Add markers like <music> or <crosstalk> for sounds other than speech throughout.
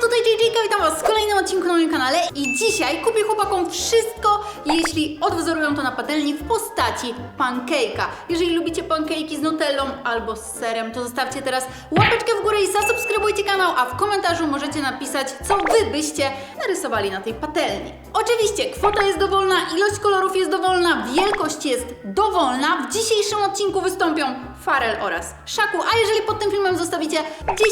tutaj JJK, witam was w kolejnym odcinku na moim kanale i dzisiaj kupię chłopakom wszystko, jeśli odwzorują to na patelni w postaci pancake'a. Jeżeli lubicie pancake'i z nutellą albo z serem, to zostawcie teraz łapeczkę w górę i zasubskrybujcie kanał, a w komentarzu możecie napisać, co wy byście narysowali na tej patelni. Oczywiście kwota jest dowolna, ilość kolorów jest dowolna, wielkość jest dowolna. W dzisiejszym odcinku wystąpią Farel oraz Szaku, a jeżeli pod tym filmem zostawicie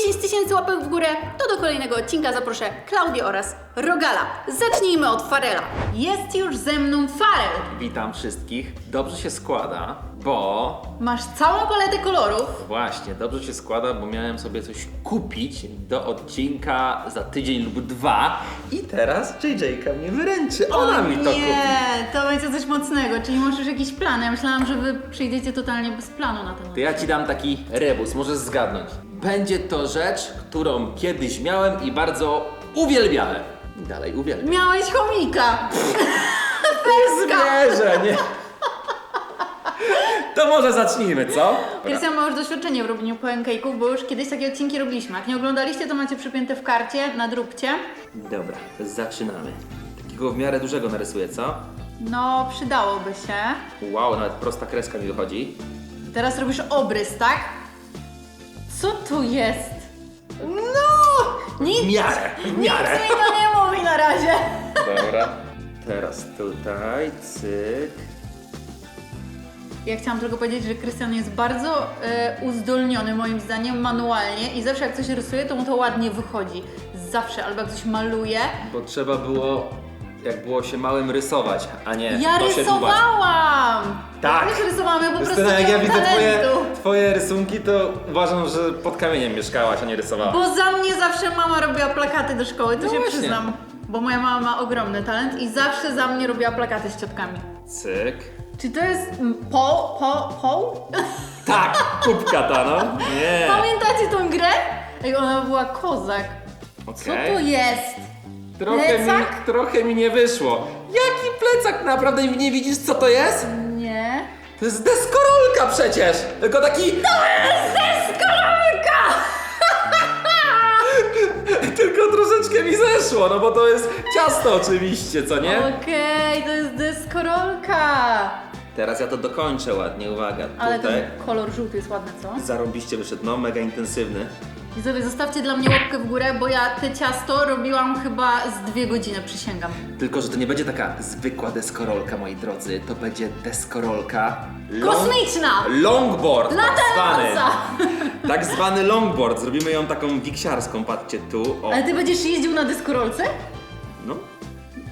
10 tysięcy łapek w górę, to do kolejnego odcinka zaproszę Klaudię oraz Rogala. Zacznijmy od Farela. Jest już ze mną Farel. Witam wszystkich. Dobrze się składa, bo Masz całą paletę kolorów. właśnie, dobrze się składa, bo miałem sobie coś kupić do odcinka za tydzień lub dwa i teraz JJ-ka mnie wyręczy. Ona mi to kupi. Nie, to będzie coś mocnego, czyli masz już jakiś plan. Ja myślałam, że wy przyjdziecie totalnie bez planu na ten To ja ci dam taki rebus, możesz zgadnąć. Będzie to rzecz, którą kiedyś miałem i bardzo uwielbiałem. I dalej uwielbiam. Miałeś chomika. Zwierzę, <laughs> nie? To może zacznijmy, co? Krystian ma już doświadczenie w robieniu pancake'ów, bo już kiedyś takie odcinki robiliśmy. Jak nie oglądaliście, to macie przypięte w karcie, nadróbcie. Dobra, zaczynamy. Takiego w miarę dużego narysuję, co? No, przydałoby się. Wow, nawet prosta kreska mi dochodzi. Teraz robisz obrys, tak? Co tu jest? No! Nic, W miarę, w nic miarę. mi to nie mówi na razie. Dobra. Teraz tutaj, cyk. Ja chciałam tylko powiedzieć, że Krystian jest bardzo e, uzdolniony moim zdaniem manualnie i zawsze jak coś rysuje, to mu to ładnie wychodzi. Zawsze, albo jak coś maluje. Bo trzeba było, jak było się małym rysować, a nie Ja to się rysowałam! Tak. Ja też rysowałam, ja po prostu Justyna, nie jak ja mam widzę twoje, talentu. twoje rysunki, to uważam, że pod kamieniem mieszkałaś, a nie rysowałaś. Bo za mnie zawsze mama robiła plakaty do szkoły, to No się właśnie. przyznam. Bo moja mama ma ogromny talent i zawsze za mnie robiła plakaty z ciotkami. Cyk. Czy to jest mm, po, po, po? <laughs> Tak, kubka ta, no. Nie. Pamiętacie tą grę? Ej, ona była kozak. Co Okej. to jest? Trochę mi, Plecak? trochę mi nie wyszło. Jaki plecak? Naprawdę nie widzisz, co to jest? Nie. To jest deskorolka przecież! Tylko taki... Deskorolka! <laughs> Tylko troszeczkę mi zeszło, no bo to jest ciasto oczywiście, co nie? Okej, to jest deskorolka. Teraz ja to dokończę ładnie, uwaga. Ale Tutaj ten kolor żółty jest ładny, co? zarąbiście wyszedł, no mega intensywny. I sobie zostawcie dla mnie łapkę w górę, bo ja te ciasto robiłam chyba z dwie godziny, przysięgam. Tylko, że to nie będzie taka zwykła deskorolka, moi drodzy. To będzie deskorolka... Kosmiczna! Longboard, tak zwany. Latająca! <laughs> Tak zwany longboard. Zrobimy ją taką wiksiarską, patrzcie tu. O. Ale ty będziesz jeździł na deskorolce? No.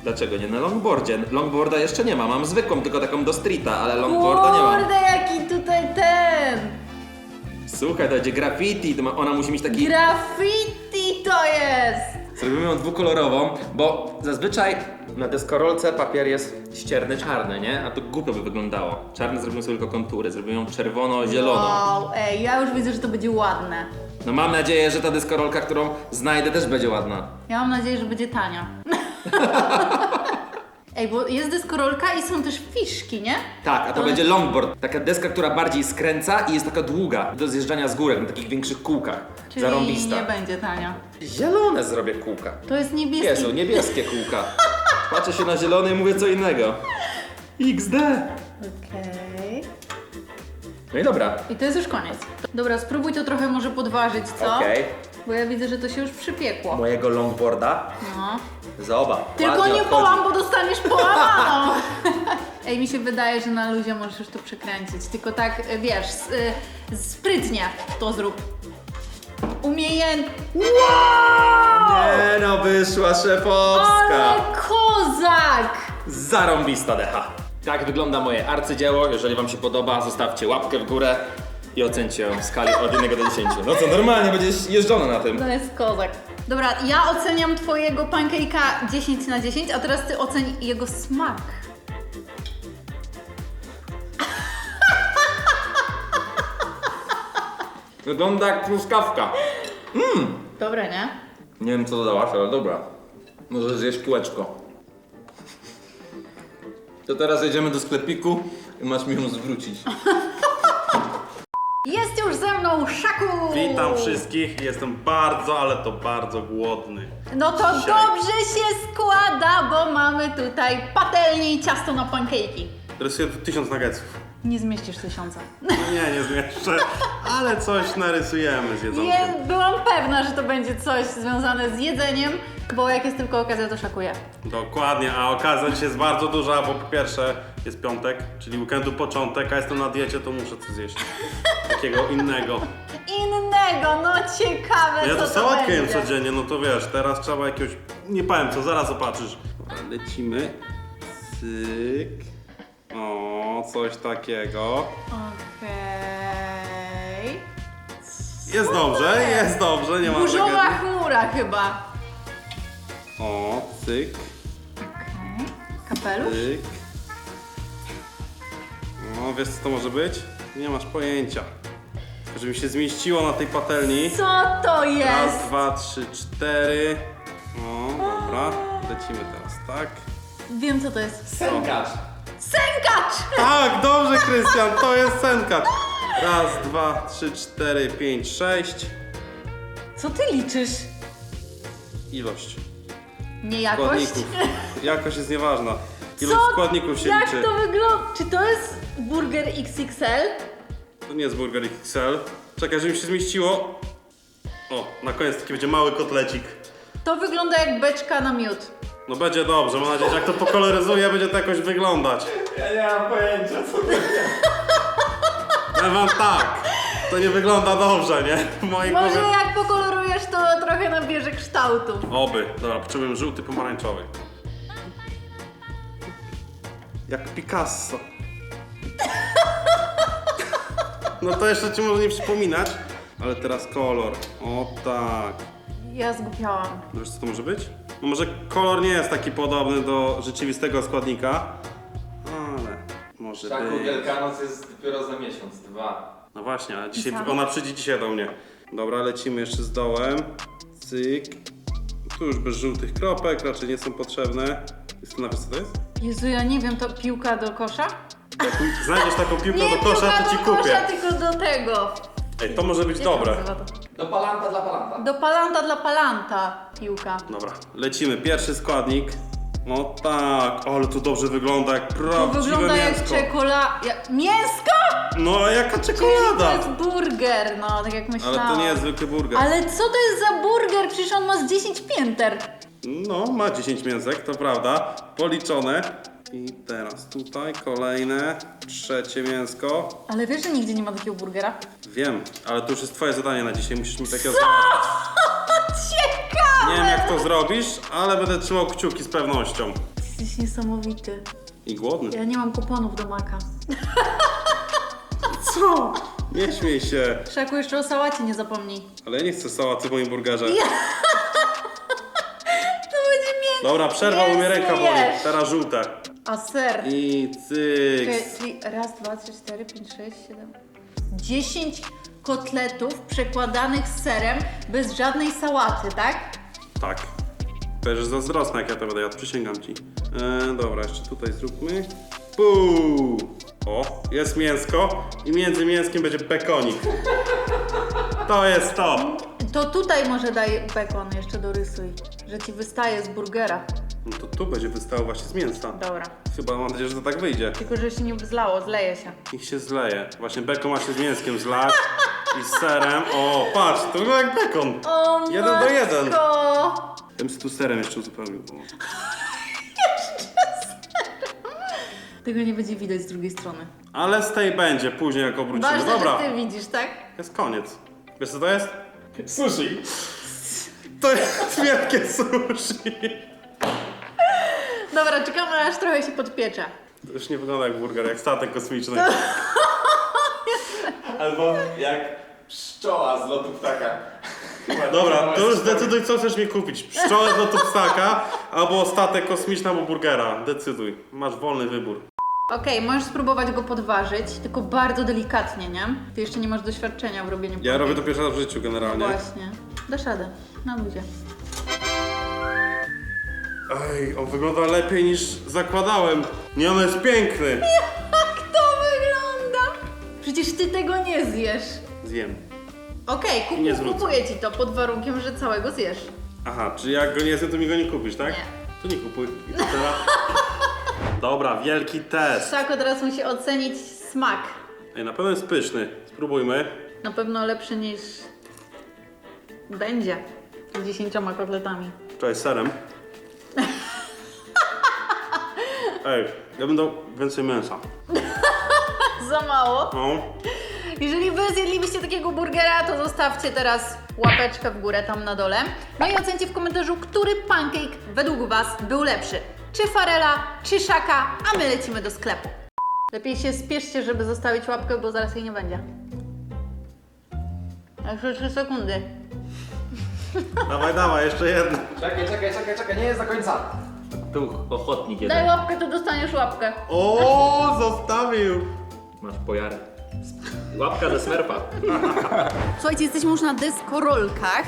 Dlaczego nie na longboardzie? Longboarda jeszcze nie ma, mam zwykłą, tylko taką do streeta, ale longboarda nie mam. Kurde, jaki tutaj ten! Słuchaj, to będzie graffiti, to ma, ona musi mieć taki... Graffiti to jest! Zrobimy ją dwukolorową, bo zazwyczaj na deskorolce papier jest ścierny czarny, nie? A to głupio by wyglądało. Czarny zrobimy sobie tylko kontury, zrobimy ją czerwono-zieloną. Wow, ej, ja już widzę, że to będzie ładne. No mam nadzieję, że ta deskorolka, którą znajdę też będzie ładna. Ja mam nadzieję, że będzie tania. <laughs> Ej, bo jest deskorolka i są też fiszki, nie? Tak, a to Ale- będzie longboard. Taka deska, która bardziej skręca i jest taka długa do zjeżdżania z górek na takich większych kółkach. Czyli Zarąbista. nie będzie tania. Zielone zrobię kółka. To jest niebieski. Jezu, niebieskie kółka. Patrzę się na zielony i mówię co innego. XD. Okej. No i dobra. I to jest już koniec. Dobra, spróbuj to trochę może podważyć, co? Okej. Bo ja widzę, że to się już przypiekło. Mojego longboarda. No. Zobacz. Tylko ładnie nie odchodzi. połam, bo dostaniesz połamaną. <laughs> Ej, mi się wydaje, że na luzie możesz już to przekręcić. Tylko tak, y, wiesz, s- y, sprytnie to zrób. Umiejętnie. Wow! Nie no, wyszła szefowska. Ale kozak! Zarąbista decha. Tak wygląda moje arcydzieło. Jeżeli wam się podoba, zostawcie łapkę w górę i ocencie ją w skali od 1 do 10. No co, normalnie będziesz jeżdżony na tym. To jest kozak. Dobra, ja oceniam twojego pancake'a 10 na 10, a teraz ty oceń jego smak. <laughs> Wygląda jak truskawka. Dobre, nie? Nie wiem co dodałaś, ale dobra. Może zjeść kółeczko. To teraz jedziemy do sklepiku i masz mi ją zwrócić. <laughs> Jest już ze mną Szaku! Witam wszystkich, jestem bardzo, ale to bardzo głodny. No to Dzisiaj. dobrze się składa, bo mamy tutaj patelnię i ciasto na pankejki. Rysuję tu tysiąc nuggetsów. Nie zmieścisz tysiąca. No nie, nie zmieszczę, ale coś narysujemy z jedzonkiem. Nie, byłam pewna, że to będzie coś związane z jedzeniem, bo jak jest tylko okazja, to szakuję. Dokładnie, a okazja dzisiaj jest bardzo duża, bo po pierwsze jest piątek, czyli weekendu początek, a jestem na diecie, to muszę coś zjeść. Takiego innego. Innego, no ciekawe Ja co to to sałatkę jem będzie. codziennie, no to wiesz, teraz trzeba jakiegoś... Nie powiem co, zaraz zobaczysz. Dobra, lecimy. Cyk. O, coś takiego. Okej. Jest dobrze, jest dobrze, nie ma Burzowa tragedii. chmura chyba. O, cyk, Okej. Kapelusz? cyk. No, wiesz co to może być? Nie masz pojęcia. Żeby mi się zmieściło na tej patelni. Co to jest? Raz, dwa, trzy, cztery. O, dobra. Lecimy teraz, tak? Wiem co to jest. Sękacz. Sękacz! Tak, dobrze, Krystian, to jest senkacz. Raz, dwa, trzy, cztery, pięć, sześć. Co ty liczysz? Ilość Nie jakość? składników. Jakość jest nieważna. Ilość Co? składników się Jak liczy. to wygląda? Czy to jest burger XXL? To nie jest burger XL. Czekaj, żeby mi się zmieściło. O, na koniec taki będzie mały kotlecik. To wygląda jak beczka na miód. No będzie dobrze, mam nadzieję, że jak to pokoloryzuję, będzie to jakoś wyglądać. Ja nie mam pojęcia co to Ja wam tak, to nie wygląda dobrze, nie? W mojej Może głowie... jak pokolorujesz, to trochę nabierze kształtu. Oby. Dobra, potrzebujemy żółty, pomarańczowy. Jak Picasso. No to jeszcze ci może nie przypominać, ale teraz kolor. O tak. Ja zgubiałam. Wiesz co to może być? No może kolor nie jest taki podobny do rzeczywistego składnika, ale może Szaku być. Wielkanoc jest dopiero za miesiąc, dwa. No właśnie, ale dzisiaj, ona przyjdzie dzisiaj do mnie. Dobra, lecimy jeszcze z dołem. Cyk. Tu już bez żółtych kropek, raczej nie są potrzebne. Jest to na co to jest? Jezu, ja nie wiem, to piłka do kosza? Jak znajdziesz taką piłkę do kosza, piłka to ci do kupię. kosza, tylko do tego. Ej, to może być Jak się dobre. nazywa to? Do palanta dla palanta. Do palanta dla palanta piłka. Dobra, lecimy. Pierwszy składnik. No tak, ale to dobrze wygląda jak To prawdziwe wygląda jak mięsko. czekolada. Mięsko? No a jaka To czekolada? jest burger, no tak jak myślałam. Ale to nie jest zwykły burger. Ale co to jest za burger? Przecież on ma z 10 pięter. No, ma 10 mięsek, to prawda. Policzone. I teraz tutaj kolejne, trzecie mięsko. Ale wiesz, że nigdzie nie ma takiego burgera? Wiem, ale to już jest twoje zadanie na dzisiaj, musisz mi takiego Co? załatwić. <laughs> Ciekawe! Nie wiem jak to zrobisz, ale będę trzymał kciuki z pewnością. Jesteś niesamowity. I głodny. Ja nie mam kuponów do maka. <laughs> Co? Nie śmiej się. Szaku, jeszcze o sałacie nie zapomnij. Ale ja nie chcę sałaty w moim burgerze. <laughs> To będzie mięso. Dobra, przerwa, bo mnie ręka boli. Jesz. Teraz żółte. A ser? I cyk. Czyli raz, dwa, trzy, cztery, pięć, sześć, siedem. Dziesięć kotletów przekładanych z serem bez żadnej sałaty, tak? Tak. Będziesz zazdrosna jak ja to będę jadł, przysięgam ci. E, dobra, jeszcze tutaj zróbmy. Puu! O, jest mięsko i między mięskiem będzie bekonik. To jest to. To tutaj może daj bekon, jeszcze dorysuj, że ci wystaje z burgera. No to tu będzie wystało właśnie z mięsa. Dobra. Chyba mam nadzieję, że to tak wyjdzie. Tylko, że się nie zlało, zleje się. Niech się zleje. Właśnie bekon ma się z mięskiem zlać i z serem. O, patrz, to wygląda jak bekon. O Jeden do jeden. matko! Ja bym sobie tu serem jeszcze uzupełnił. O. <laughs> Tego nie będzie widać z drugiej strony. Ale z tej będzie później, jak obrócimy. Ważne, Dobra, że ty widzisz, tak? jest koniec. Wiesz co to jest? Sushi. To jest <laughs> wielkie sushi. Dobra, czekamy aż trochę się podpiecze. To już nie wygląda jak burger, jak statek kosmiczny. Albo jak pszczoła z lotu ptaka. Dobra, to już zdecyduj, co chcesz mi kupić. Pszczołę z lotu ptaka, albo statek kosmiczny, albo burgera. Decyduj. Masz wolny wybór. Okej, możesz spróbować go podważyć, tylko bardzo delikatnie, nie? Ty jeszcze nie masz doświadczenia w robieniu Ja robię to pierwszy raz w życiu generalnie. Właśnie. Dasz radę. Na ludzie. Ej, on wygląda lepiej niż zakładałem. Nie, on jest piękny. <laughs> Jak to wygląda? Przecież ty tego nie zjesz. Zjem. Okej, kup, Nie zwrócę. kupuję ci to pod warunkiem, że całego zjesz. Aha, czy jak go nie zjem, to mi go nie kupisz, tak? Nie. To nie kupuj. I co teraz? Dobra, wielki test. Szako teraz musi ocenić smak. Ej, na pewno jest pyszny. Spróbujmy. Na pewno lepszy niż będzie z dziesięcioma kotletami. Cześć, serem. Ej, ja bym dał więcej mięsa. <laughs> Za mało. No. Jeżeli wy zjedlibyście takiego burgera, to zostawcie teraz łapeczkę w górę tam na dole. No i ocencie w komentarzu, który pancake według was był lepszy. Czy farela, czy szaka, a my lecimy do sklepu. Lepiej się spieszcie, żeby zostawić łapkę, bo zaraz jej nie będzie. Jeszcze 3 sekundy. Dawaj, dawaj, jeszcze jedno. Czekaj, czekaj, czekaj, czekaj, nie jest do końca. Tu ochotnik Daj jeden. łapkę, to dostaniesz łapkę. O, zostawił. Masz pojarę. Łapka ze smerfa. Słuchajcie, jesteśmy już na deskorolkach.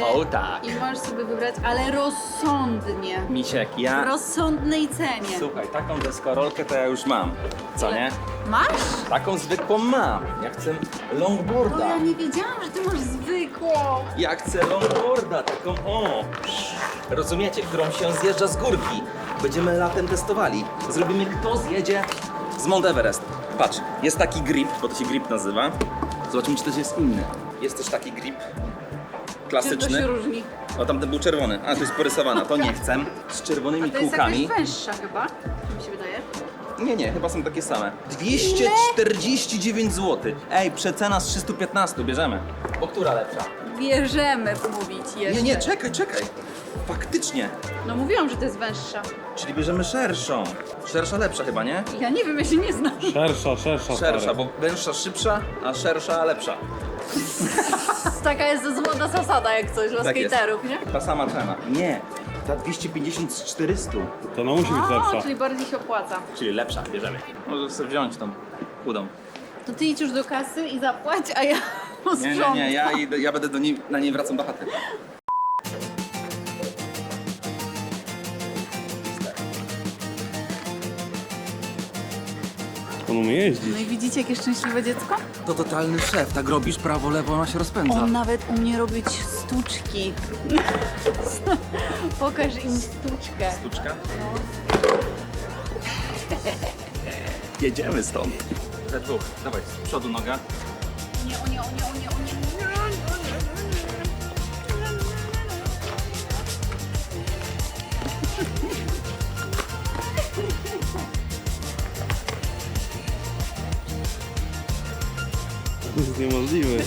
Yy, O tak. I możesz sobie wybrać, ale rozsądnie. Misiek, W ja... rozsądnej cenie. Słuchaj, taką deskorolkę to ja już mam. Co nie? Masz? Taką zwykłą mam. Ja chcę O, longboarda. ja nie wiedziałam, że ty masz zwykłą. Ja chcę longboarda, taką o. Rozumiecie, którą się zjeżdża z górki. Będziemy latem testowali. Zrobimy kto zjedzie z Mount Everest. Patrz, jest taki grip, bo to się grip nazywa. Zobaczymy, czy też jest inny. Jest też taki grip Czym to klasyczny. się różni? O, tamten był czerwony. A, to jest porysowana, to nie chcę. Z czerwonymi To jest kółkami. jakaś węższa chyba, mi się wydaje. Nie, nie, chyba są takie same. 249 zł. Ej, przecena z 315, bierzemy. Bo która lepsza? Bierzemy mówić jeszcze. Nie, nie, czekaj, czekaj. Faktycznie. No mówiłam, że to jest węższa. Czyli bierzemy szerszą. Szersza lepsza chyba, nie? Ja nie wiem, ja się nie znam. Szersza, szersza. Szersza, bo węższa szybsza, a szersza lepsza. <laughs> Taka jest złota zasada jak coś dla Tak jest. skaterów, nie? Ta sama cena. Nie, ta 250 z 400. To no musi być O, lepsza. czyli bardziej się opłaca. Czyli lepsza, bierzemy. Możesz sobie wziąć tą chudą. To ty idź już do kasy i zapłać, a ja Nie, posprzątam. nie, nie, ja, idę, ja będę do niej, na niej wracam do chaty. Umie jeździć. No i widzicie, jakie szczęśliwe dziecko? To totalny szef, tak robisz prawo, lewo, ona się rozpędza. On nawet umie robić sztuczki. <laughs> Pokaż im sztuczkę. Sztuczka? Jedziemy stąd. We dwóch. Dawaj, z przodu noga. Nie, o nie, o nie, o nie, o nie. Jest niemożliwe.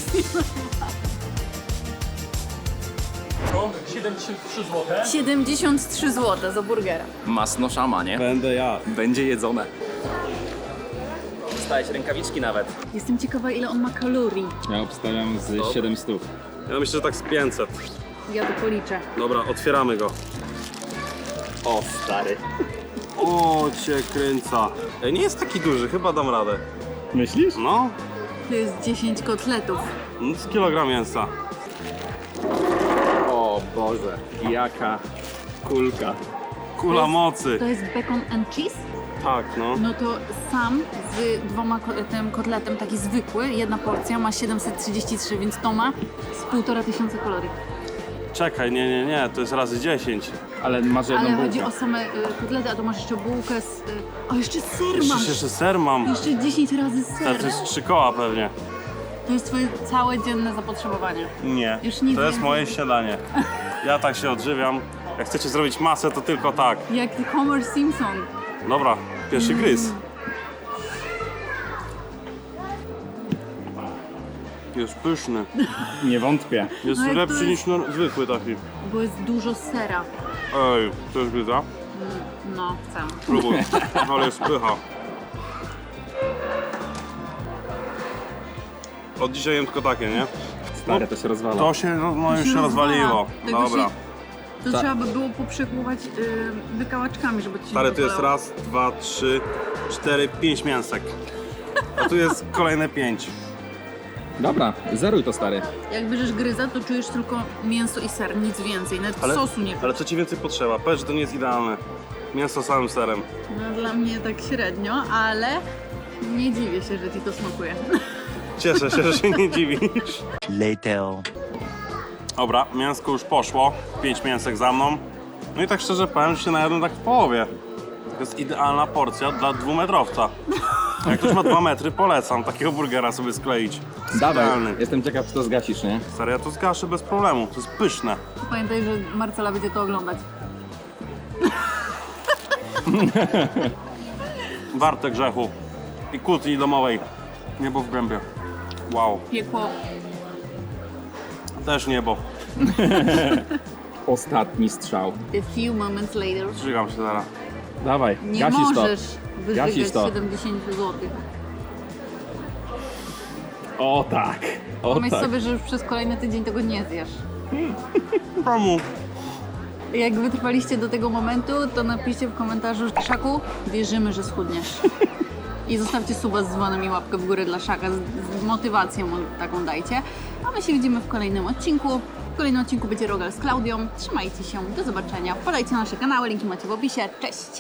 No, 73 zł. 73 zł za burgera. Masno szama, nie? Będę ja. Będzie jedzone. Dostałeś rękawiczki nawet. Jestem ciekawa, ile on ma kalorii. Ja obstawiam z 700. Ja myślę, że tak z 500. Ja to policzę. Dobra, otwieramy go. O, stary. O, cię kręca. Ej, nie jest taki duży, chyba dam radę. Myślisz? No, To jest 10 kotletów. no z kilogram mięsa. O Boże, jaka kulka. Kula mocy. To jest bacon and cheese? Tak, no. No to sam z dwoma ko- tym kotletem, taki zwykły, jedna porcja ma 733, więc to ma z półtora tysiąca kalorii. Czekaj, nie, nie, nie, to jest razy 10. Ale masz jedną Ale bułkę. chodzi o same y, kotlety, a to masz jeszcze bułkę z... Y, o, jeszcze ser Jeszcze, masz! jeszcze ser mam. Jeszcze 10 razy To ser. jest trzy koła pewnie. To jest twoje całe dzienne zapotrzebowanie. Nie. Już nic to jest więcej. moje śniadanie. Ja tak się odżywiam. Jak chcecie zrobić masę, to tylko tak. Jak Homer Simpson. Dobra, pierwszy gryz. Jest pyszny. Nie wątpię. Jest No jak to lepszy jest- niż no, zwykły taki. Bo jest dużo sera. Ej, to jest gryza? No, chcę. Próbuj. Ale jest pycha. Od dzisiaj jem tylko takie, nie? Stare to się rozwala. To się, no, no już się rozwaliło. Tego Dobra. Się, to trzeba by było poprzekłuwać y, wykałaczkami, żeby ci się Stary, nie tu jest rozwalało. raz, dwa, trzy, cztery, pięć mięsek. A tu jest kolejne pięć. Dobra, zeruj to stary. Jak bierzesz gryza, to czujesz tylko mięso i ser, nic więcej. Nawet Ale, sosu nie ale co ci więcej potrzeba? Powiedz, że to nie jest idealne. Mięso z samym serem. No, dla mnie tak średnio, ale Nie dziwię się, że ci to smakuje. <laughs> Cieszę się, że się nie dziwisz. Later. Dobra, mięsko już poszło. Pięć mięsek za mną. No i tak szczerze powiem, że się najadłem tak w połowie. To jest idealna porcja dla dwumetrowca. Jak ktoś ma dwa metry, polecam takiego burgera sobie skleić. Jest Dawaj, Idealny. jestem ciekaw, czy to zgasisz, nie? Stary, ja to zgaszę bez problemu. To jest pyszne. Pamiętaj, że Marcela będzie to oglądać. <laughs> Warte grzechu. I kłótni domowej. Niebo w gębie. Wow. Piekło. Też niebo. <laughs> Ostatni strzał. A few moments later. Żygam się zaraz. Dawaj, Nie gasisz możesz. Gasisz wyżygać to. 70 zł. O tak, o Pomyśl tak. sobie, że już przez kolejny tydzień tego nie zjesz. <laughs> Czemu? Jak wytrwaliście do tego momentu, to napiszcie w komentarzu Szaku, wierzymy, że schudniesz. I zostawcie suba z dzwonem i łapkę w górę dla Szaka z, z motywacją taką dajcie. A my się widzimy w kolejnym odcinku. W kolejnym odcinku będzie Rogal z Klaudią. Trzymajcie się, do zobaczenia. Wpadajcie na nasze kanały, linki macie w opisie. Cześć!